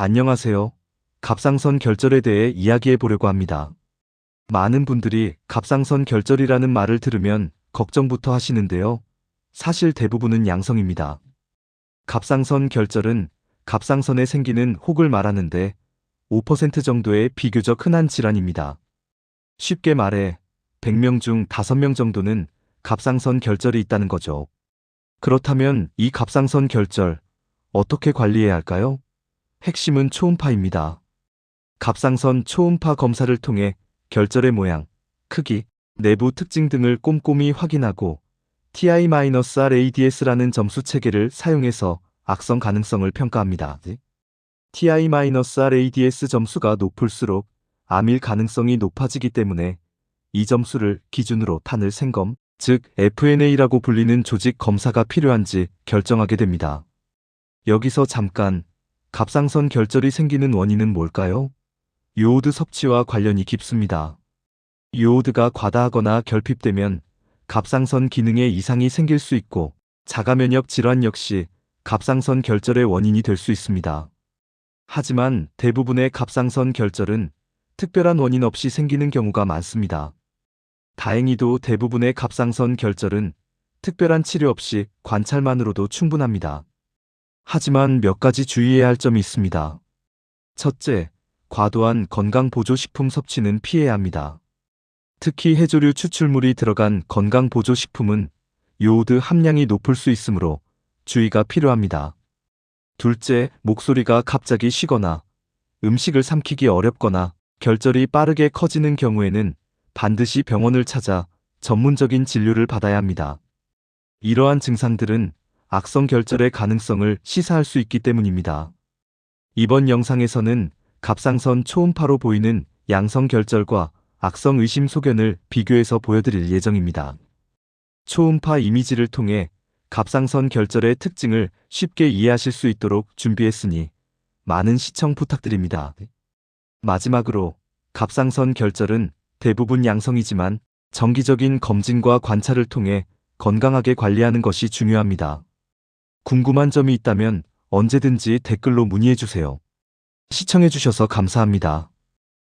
안녕하세요. 갑상선 결절에 대해 이야기해 보려고 합니다. 많은 분들이 갑상선 결절이라는 말을 들으면 걱정부터 하시는데요. 사실 대부분은 양성입니다. 갑상선 결절은 갑상선에 생기는 혹을 말하는데 5% 정도의 비교적 흔한 질환입니다. 쉽게 말해 100명 중 5명 정도는 갑상선 결절이 있다는 거죠. 그렇다면 이 갑상선 결절 어떻게 관리해야 할까요? 핵심은 초음파입니다. 갑상선 초음파 검사를 통해 결절의 모양, 크기, 내부 특징 등을 꼼꼼히 확인하고 TI-RADS라는 점수 체계를 사용해서 악성 가능성을 평가합니다. TI-RADS 점수가 높을수록 암일 가능성이 높아지기 때문에 이 점수를 기준으로 판을 생검, 즉 FNA라고 불리는 조직 검사가 필요한지 결정하게 됩니다. 여기서 잠깐 갑상선 결절이 생기는 원인은 뭘까요? 요오드 섭취와 관련이 깊습니다. 요오드가 과다하거나 결핍되면 갑상선 기능에 이상이 생길 수 있고 자가면역 질환 역시 갑상선 결절의 원인이 될 수 있습니다. 하지만 대부분의 갑상선 결절은 특별한 원인 없이 생기는 경우가 많습니다. 다행히도 대부분의 갑상선 결절은 특별한 치료 없이 관찰만으로도 충분합니다. 하지만 몇 가지 주의해야 할 점이 있습니다. 첫째, 과도한 건강보조식품 섭취는 피해야 합니다. 특히 해조류 추출물이 들어간 건강보조식품은 요오드 함량이 높을 수 있으므로 주의가 필요합니다. 둘째, 목소리가 갑자기 쉬거나 음식을 삼키기 어렵거나 결절이 빠르게 커지는 경우에는 반드시 병원을 찾아 전문적인 진료를 받아야 합니다. 이러한 증상들은 악성 결절의 가능성을 시사할 수 있기 때문입니다. 이번 영상에서는 갑상선 초음파로 보이는 양성 결절과 악성 의심 소견을 비교해서 보여드릴 예정입니다. 초음파 이미지를 통해 갑상선 결절의 특징을 쉽게 이해하실 수 있도록 준비했으니 많은 시청 부탁드립니다. 마지막으로 갑상선 결절은 대부분 양성이지만 정기적인 검진과 관찰을 통해 건강하게 관리하는 것이 중요합니다. 궁금한 점이 있다면 언제든지 댓글로 문의해 주세요. 시청해 주셔서 감사합니다.